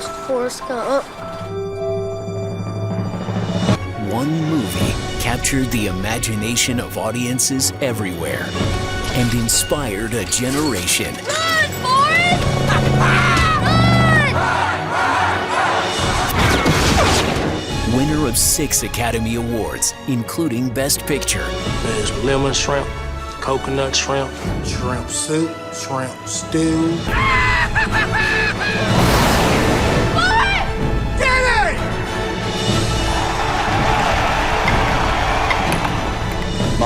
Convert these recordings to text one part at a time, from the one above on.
Ghost Forrest Gump. One movie captured the imagination of audiences everywhere and inspired a generation. Run, Forrest! Run! Winner of six Academy Awards, including Best Picture, There's lemon shrimp, coconut shrimp, shrimp soup, shrimp stew.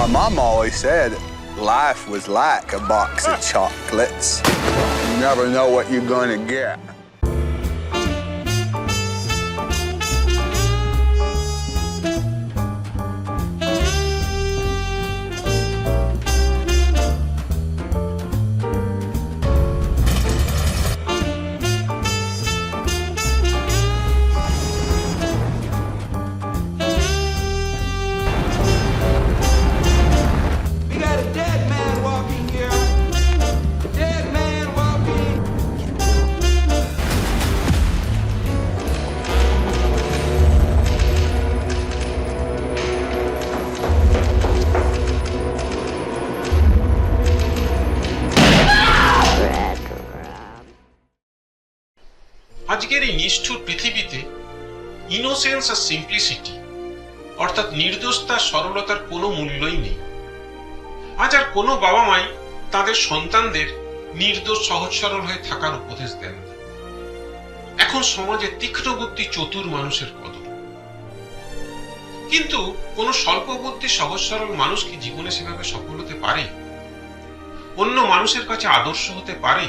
My mom always said life was like a box of chocolates. You never know what you're going to get. আজকের এই নিষ্ঠুর পৃথিবীতে innocence আর simplicity অর্থাৎ নির্দোষতা সরলতার কোনো মূল্যই নেই। আজ আর কোনো বাবা মাই তাদের সন্তানদের নির্দোষ, সহজ, সরল হয়ে থাকার উপদেশ দেন না। এখন সমাজে তীক্ষ্ণ বুদ্ধি চতুর মানুষের কদর। কিন্তু কোন স্বল্প বুদ্ধি, সহজ, সরল মানুষ কি জীবনে সেভাবে সফল হতে পারে? অন্য মানুষের কাছে আদর্শ হতে পারে?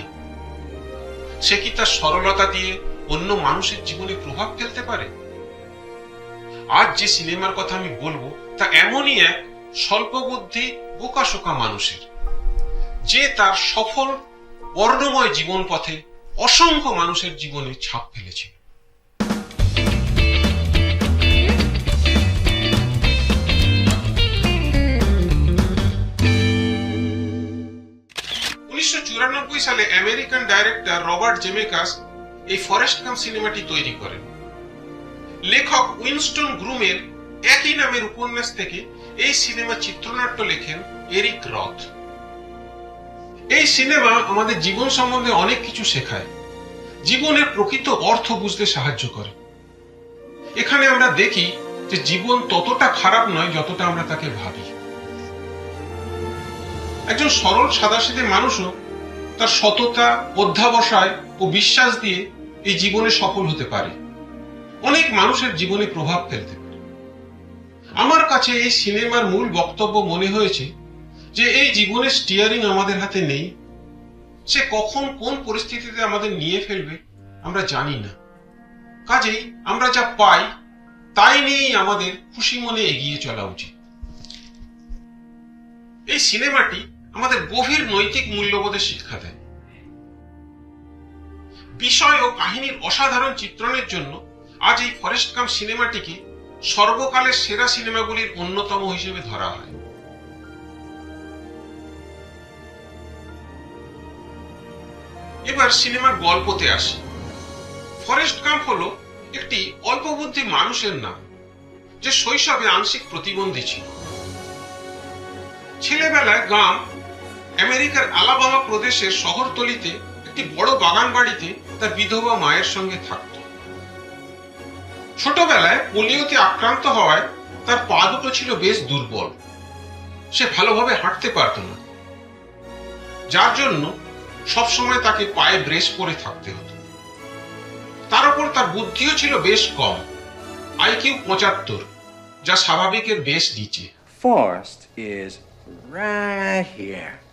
সে কি তার সরলতা দিয়ে অন্য মানুষের জীবনে প্রভাব ফেলতে পারে? আজ যে সিনেমার কথা আমি বলব, তা এমনই এক স্বল্প বুদ্ধি বোকাশোকা মানুষের, যে তার সফল, বর্ণময় জীবন পথে অসংখ্য মানুষের জীবনে ছাপ ফেলেছে। উনিশশো চুরানব্বই সালে আমেরিকান ডাইরেক্টর রবার্ট জেমেকাস এই ফরেস্ট গাম সিনেমাটি তৈরি করেন। লেখক উইনস্টন গ্রুমের একই নামের উপন্যাস থেকে এই সিনেমা চিত্রনাট্য লেখেন এরিক রথ। এই সিনেমা আমাদের জীবন সম্বন্ধে অনেক কিছু শেখায়। জীবনের প্রকৃত অর্থ বুঝতে সাহায্য করে। এখানে আমরা দেখি যে জীবন ততটা খারাপ নয় যতটা আমরা তাকে ভাবি। একজন সরল সাদাসিধে মানুষও তার সততা, অধ্যাবসায় ও বিশ্বাস দিয়ে এই জীবনে সফল হতে পারে। অনেক মানুষের জীবনে প্রভাব ফেলতে পারে। আমার কাছে এই সিনেমার মূল বক্তব্য মনে হয়েছে যে এই জীবনের স্টিয়ারিং আমাদের হাতে নেই। সে কখন কোন পরিস্থিতিতে আমাদের নিয়ে ফেলবে আমরা জানি না। কাজেই আমরা যা পাই, তাই নিয়েই আমাদের খুশি মনে এগিয়ে চলা উচিত। এই সিনেমাটি আমাদের গভীর নৈতিক মূল্যবোধের শিক্ষা দেয়। বিষয় ও কাহিনীর অসাধারণ চিত্রণের জন্য আজ এই ফরেস্ট কাম সিনেমাটিকে সর্বকালের সেরা সিনেমাগুলির অন্যতম হিসেবে ধরা হয়। এবার সিনেমার গল্পতে আসি। ফরেস্ট কাম্প হলো একটি অল্পবুদ্ধি মানুষের নাম, যে শৈশবে আংশিক প্রতিবন্ধী ছিল। ছেলেবেলায় গাম আমেরিকার আলাবামা প্রদেশের শহরতলিতে একটি বড় বাগান বাড়িতে তার বিধবা মায়ের সঙ্গে থাকত। ছোটবেলায় পোলিওতে আক্রান্ত হওয়ায় তার পা দুটো ছিল বেশ দুর্বল। সে ভালোভাবে হাঁটতে পারত না। যার জন্য সবসময় তাকে পায়ে ব্রেস পরে থাকতে হতো। তার উপর তার বুদ্ধিও ছিল বেশ কম আইকিউ পঁচাত্তর, যা স্বাভাবিকের বেশ নিচে। Forest is right here.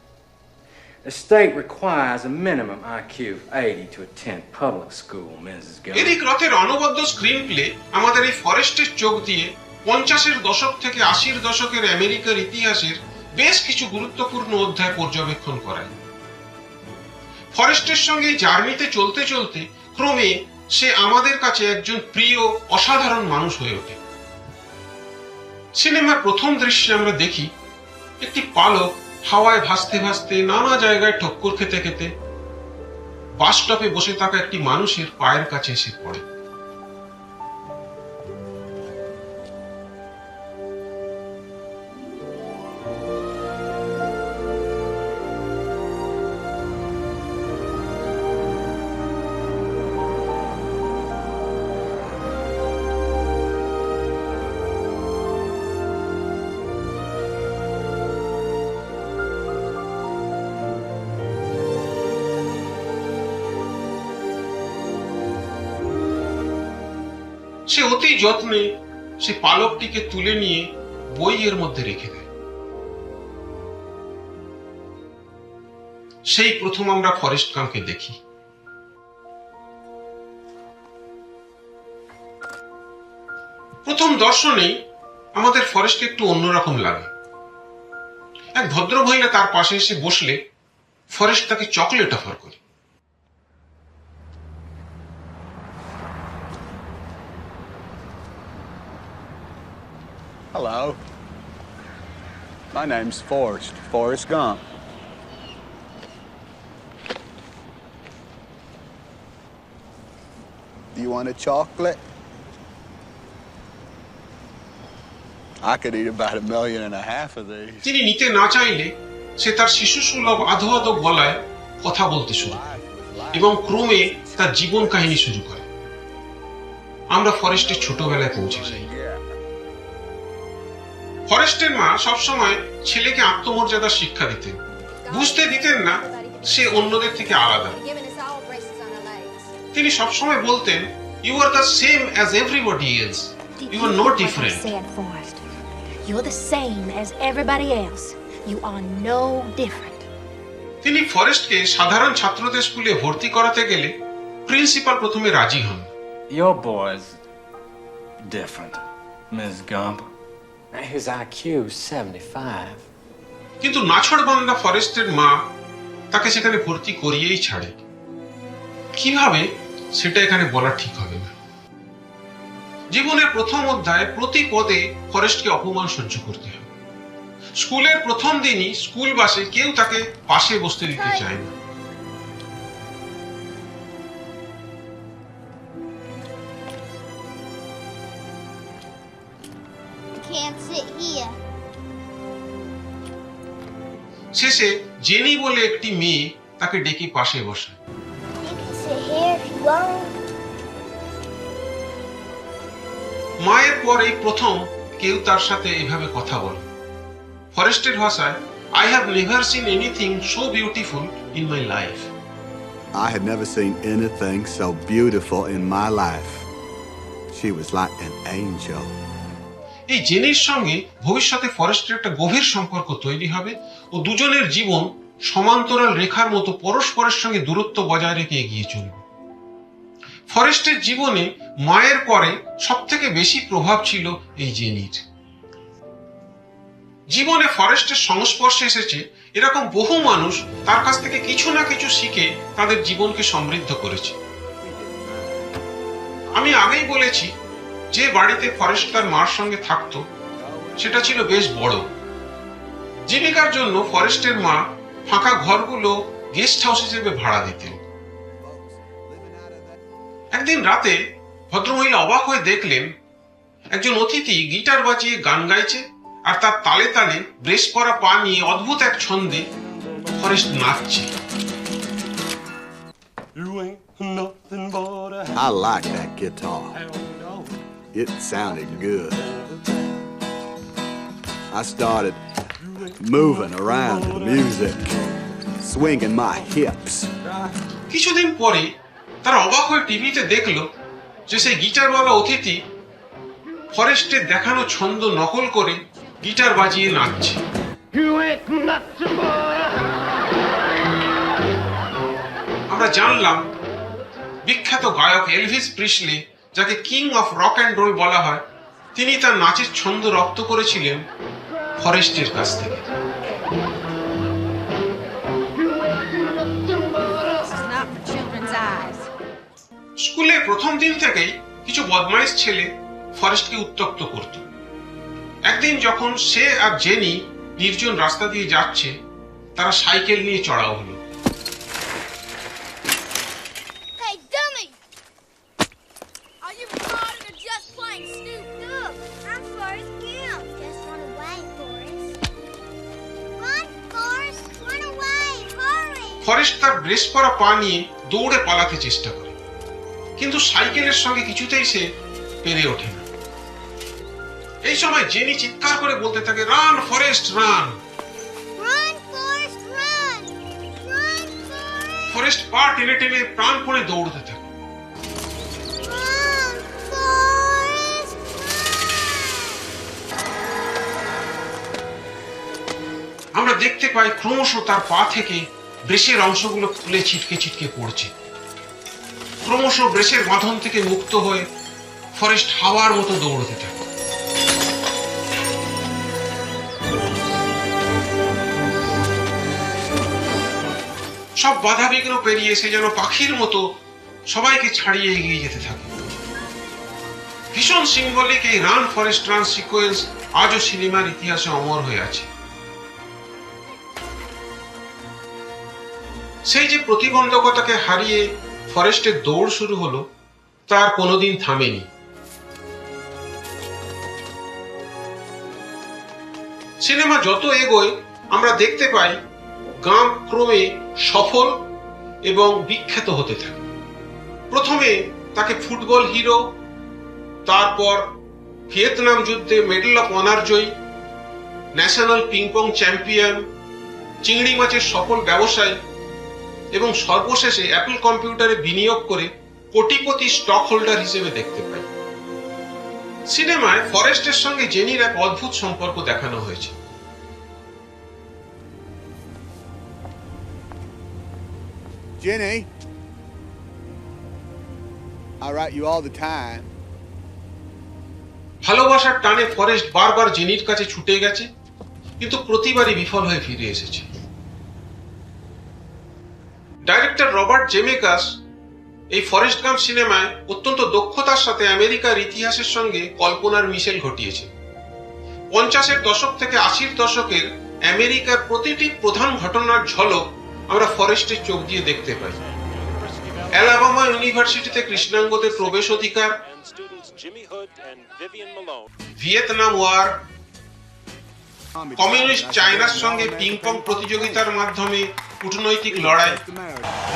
The state requires a minimum IQ of 80 to attend public school, Mrs. Eric Gillis. রথের অনবদ্য স্ক্রিন প্লে আমাদের এই ফরেস্টের চোখ দিয়ে পঞ্চাশের দশক থেকে আশির দশকের আমেরিকার ইতিহাসের বেশ কিছু গুরুত্বপূর্ণ অধ্যায় পর্যবেক্ষণ করায় ফরেস্টের সঙ্গে এই জার্নিতে চলতে চলতে ক্রমে সে আমাদের কাছে একজন প্রিয় অসাধারণ মানুষ হয়ে ওঠে সিনেমার প্রথম দৃশ্যে আমরা দেখি একটি পালক হাওয়ায় ভাসতে ভাসতে, নানা জায়গায় ঠক্কর খেতে খেতে, বাস স্টপে বসে থাকা একটি মানুষের পায়ের কাছে এসে পড়ে। সে অতি যত্নে সে পালকটিকে তুলে নিয়ে বইয়ের মধ্যে রেখে দেয়। সেই প্রথম আমরা ফরেস্ট গামকে দেখি। প্রথম দর্শনেই আমাদের ফরেস্টকে একটু অন্যরকম লাগে। এক ভদ্র মহিলা তার পাশে এসে বসলে ফরেস্ট তাকে চকলেট অফার করে। Hello. My name's Forrest, Forrest Gump. Do you want a chocolate? I could eat about a million and a half of these. তিনি নিতে না চাইলে সে তার শিশু সুলভ আধো আধো গলায় কথা বলতে শুরু এবং ক্রমে তার জীবন কাহিনী শুরু করে আমরা ফরেস্টের ছোটবেলায় পৌঁছে যাই ফরেস্টের মা সবসময় ছেলেকে আত্মমর্যাদার শিক্ষা দিতেন বুঝতে দিতেন না সে অন্যদের থেকে আলাদা. তিনি সবসময় বলতেন you are the same as everybody else you are no different Forrest. You're the same as everybody else. You are no different. তিনি ফরেস্টকে সাধারণ ছাত্রদের স্কুলে ভর্তি করাতে গেলে প্রিন্সিপাল প্রথমে রাজি হন Your boy's different, Ms. Gump. His IQ's 75. কিন্তু নাছড়বান্দা ফরেস্টের মা তাকে সেখানে ভর্তি করিয়েই ছাড়ে। কীভাবে? সেটা এখানে বলা ঠিক হবে না। জীবনের প্রথম অধ্যায় প্রতি পদে ফরেস্টকে অপমান সহ্য করতে হয়। স্কুলের প্রথম দিনই স্কুল বাসে কেউ তাকে পাশে বসতে দিতে চায় না। Can't sit here. শেষে জেনি বলে একটি মেয়ে তাকে ডেকে পাশে বসায় you মায়ের পর এই প্রথম কেউ তার সাথে এভাবে কথা বলে ফরেস্টের ভাষায় I have never seen anything so beautiful in my life I had never seen anything so beautiful in my life. She was like an angel. এই জেনির সঙ্গে ভবিষ্যতে ফরেস্টের একটা গভীর সম্পর্ক তৈরি হবে ও দুজনের জীবন সমান্তরাল রেখার মতো পরস্পরের সঙ্গে দূরত্ব বজায় রেখে এগিয়ে চলবে। ফরেস্টের জীবনে মায়ের পরে সব থেকে বেশি প্রভাব ছিল এই জেনির। জীবনে ফরেস্টের সংস্পর্শে এসেছে এরকম বহু মানুষ তার কাছ থেকে কিছু না কিছু শিখে তাদের জীবনকে সমৃদ্ধ করেছে। আমি আগেই বলেছি যে বাড়িতে ফরেস্ট তার মার সঙ্গে থাকতো সেটা ছিল বেশ বড়। জীবিকার জন্য ফরেস্টের মা ফাঁকা ঘরগুলো গেস্ট হাউস হিসেবে ভাড়া দিতেন। একদিন রাতে ভদ্রমহিলা অবাক হয়ে দেখলেন একজন অতিথি গিটার বাজিয়ে গান গাইছে আর তার তালে তালে ব্রেস করা পা নিয়ে অদ্ভুত এক ছন্দে ফরেস্ট নাচছে। I liked that guitar. It sounded good. I started moving around to the music, swinging my hips. কিছুদিন পরে তারা অবাক হয়ে টিভিতে দেখল যে সেই গিটারওয়ালা অতিথি ফরেস্টের দেখানো ছন্দ নকল করে গিটার বাজিয়ে নাচছে আমরা জানলাম বিখ্যাত গায়ক এলভিস প্রিসলি যাকে king of rock and roll বলা হয় তিনি তার নাচের ছন্দ রপ্ত করেছিলেন ফরেস্টের কাছ থেকে. স্কুলে প্রথম দিন থেকেই কিছু বদমাইশ ছেলে ফরেস্টকে উত্তক্ত করত। একদিন যখন সে আর জেনি নির্জন রাস্তা দিয়ে যাচ্ছে তারা সাইকেল নিয়ে চড়াও হলো। ফরেস্ট তার ব্রেস পরা পা নিয়ে দৌড়ে পালাতে চেষ্টা করে। কিন্তু সাইকেলের সঙ্গে কিছুতেই সে পেরে ওঠে না। এই সময় জেনি চিৎকার করে বলতে থাকে রান ফরেস্ট রান! ফরেস্ট পা টেনে টেনে প্রাণপণে দৌড়তে থাকে। আমরা দেখতে পাই ক্রমশ তার পা থেকে ব্রেসের অংশগুলো খুলে ছিটকে ছিটকে পড়ছে। ক্রমশ ব্রেশের বাঁধন থেকে মুক্ত হয়ে ফরেস্ট হাওয়ার মতো দৌড়তে থাকে। সব বাধা বিঘ্ন পেরিয়ে সে যেন পাখির মতো সবাইকে ছাড়িয়ে এগিয়ে যেতে থাকে। ভীষণ সিম্বলিক এই রান ফরেস্ট রান সিকোয়েন্স আজও সিনেমার ইতিহাসে অমর হয়ে আছে। সেই যে প্রতিবন্ধকতাকে হারিয়ে ফরেস্টের দৌড় শুরু হলো, তার কোনোদিন থামেনি। সিনেমা যত এগোয়, আমরা দেখতে পাই গাম ক্রমে সফল এবং বিখ্যাত হতে থাকে। প্রথমে তাকে ফুটবল হিরো, তারপর ভিয়েতনাম যুদ্ধে মেডেল অফ অনার জয়ী, ন্যাশনাল পিংপং চ্যাম্পিয়ন, চিংড়ি মাছের সফল ব্যবসায়ী এবং সর্বশেষে অ্যাপল কম্পিউটারে বিনিয়োগ করে কোটিপতি স্টক হোল্ডার হিসেবে দেখতে পাই। সিনেমায় ফরেস্টের সঙ্গে জেনির এক অদ্ভুত সম্পর্ক দেখানো হয়েছে। Jenny, I write you all the time. ভালোবাসার টানে ফরেস্ট বারবার জেনির কাছে ছুটে গেছে কিন্তু প্রতিবারই বিফল হয়ে ফিরে এসেছে। ডাইরেক্টর রবার্ট জেমেকাস এই ফরেস্ট গাম সিনেমায় অত্যন্ত দক্ষতার সাথে আমেরিকার ইতিহাসের সঙ্গে কল্পনার মিশেল ঘটিয়েছে। পঞ্চাশের দশক থেকে আশির দশকের আমেরিকার প্রতিটি প্রধান ঘটনার ঝলক আমরা ফরেস্টের চোখ দিয়ে দেখতে পাই। অ্যালাবামা ইউনিভার্সিটিতে কৃষ্ণাঙ্গদের প্রবেশ অধিকার, ভিয়েতনাম ওয়ার, কমিউনিস্ট চায়নার সঙ্গে পিং পং প্রতিযোগিতার মাধ্যমে কূটনৈতিক লড়াই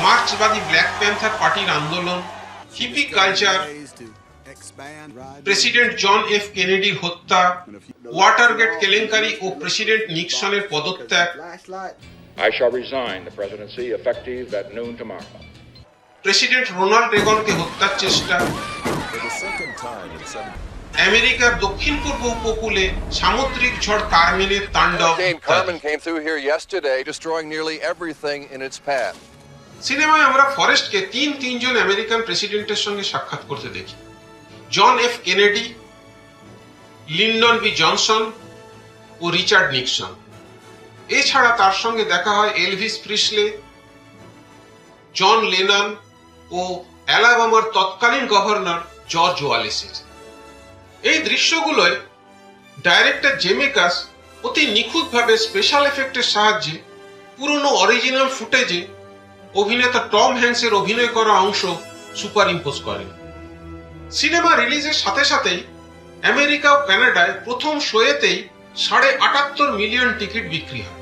মার্ক্সবাদী ব্ল্যাক প্যান্থার পার্টির আন্দোলন hippie culture president John F কেনেডির হত্যা ওয়াটারগেট কেলেঙ্কারি ও প্রেসিডেন্ট নিক্সনের পদত্যাগ I shall resign the presidency effective at noon tomorrow. President Ronald রেগনকে হত্যার চেষ্টা আমেরিকার দক্ষিণ পূর্ব উপকূলে সামুদ্রিক ঝড় কার্মেনের তাণ্ডব. সিনেমায় আমরা ফরেস্টকে তিন তিনজন আমেরিকান প্রেসিডেন্টের সঙ্গে সাক্ষাৎ করতে দেখি। John F Kennedy Lyndon B Johnson ও রিচার্ড নিক্সন। এছাড়া তার সঙ্গে দেখা হয় এলভিস প্রিসলে জন লেনন ও অ্যালাবামার তৎকালীন গভর্নর জর্জ ওয়ালেসের। এই দৃশ্যগুলোয় ডাইরেক্টর জেমেকাস অতি নিখুঁতভাবে স্পেশাল এফেক্টের সাহায্যে পুরনো অরিজিনাল ফুটেজে অভিনেতা টম হ্যাংসের অভিনয় করা অংশ সুপার ইম্পোজ করেন। সিনেমা রিলিজের সাথে সাথেই আমেরিকা ও কানাডায় প্রথম শোয়েতেই সাড়ে আটাত্তর মিলিয়ন টিকিট বিক্রি হয়।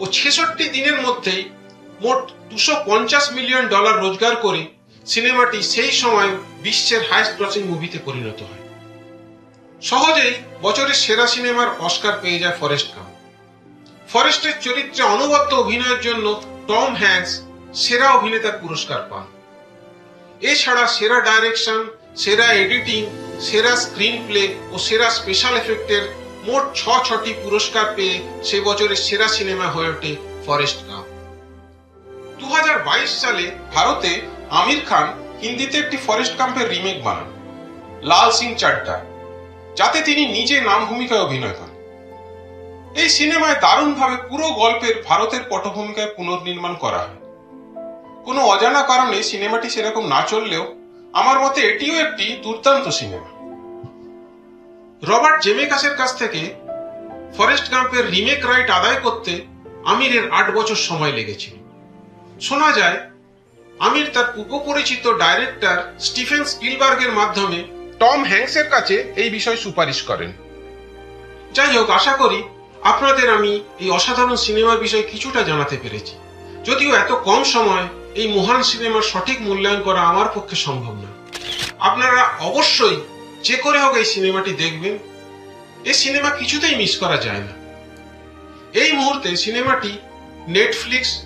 ও ছেষট্টি দিনের মধ্যেই মোট দুশো পঞ্চাশ মিলিয়ন ডলার রোজগার করে সিনেমাটি সেই সময় বিশ্বের হাইস্ট ক্রসিং মুভিতে পরিণত হয়। সহজেই বছরের সেরা সিনেমার অস্কার পেয়ে যায় ফরেস্ট গাম ফরেস্টের চরিত্রে অনবদ্য অভিনয়ের জন্য টম হ্যাংস সেরা অভিনেতার পুরস্কার পান। এছাড়া সেরা ডাইরেকশন, সেরা এডিটিং, সেরা স্ক্রিন প্লে ও সেরা স্পেশাল এফেক্টের মোট ছ ছটি পুরস্কার পেয়ে সে বছরের সেরা সিনেমা হয়ে ওঠে ফরেস্ট গাম দু সালে ভারতে আমির খান হিন্দিতে একটি ফরেস্ট কাম্পের রিমেক বানান। লাল সিং চাড্ডা যাতে তিনি নিজে নাম ভূমিকায় অভিনয় করেন। এই সিনেমায় দারুণভাবে পুরো গল্পের ভারতের পটভূমিকায় পুনর্নির্মাণ করা হয়। কোনো অজানা কারণে সিনেমাটি সেরকম না চললেও আমার মতে এটিও একটি দুর্দান্ত সিনেমা। রবার্ট জেমেকাসের কাছ থেকে ফরেস্ট গাম্পের রিমেক রাইট আদায় করতে আমিরের আট বছর সময় লেগেছিল। শোনা যায়, আমির তার পূর্ব পরিচিত ডাইরেক্টর স্টিফেন স্পিলবার্গের মাধ্যমে টম হ্যাংসের কাছে এই বিষয় সুপারিশ করেন। যাই হোক, আশা করি আপনাদের আমি এই অসাধারণ সিনেমার বিষয়ে কিছুটা জানাতে পেরেছি। যদিও এত কম সময় এই মহান সিনেমার সঠিক মূল্যায়ন করা আমার পক্ষে সম্ভব না। আপনারা অবশ্যই যে করে হোক এই সিনেমাটি দেখবেন। এই সিনেমা কিছুতেই মিস করা যায় না। এই মুহূর্তে সিনেমাটি Netflix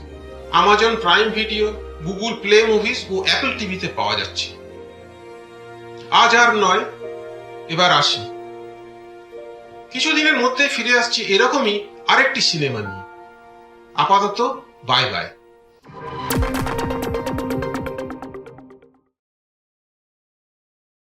Amazon Prime Video Google Play Movies ও অ্যাপল টিভিতে পাওয়া যাচ্ছে। আজ আর নয়, এবার আসি। কিছুদিনের মধ্যে ফিরে আসছি এরকমই আরেকটি সিনেমা নিয়ে। আপাতত বাই বাই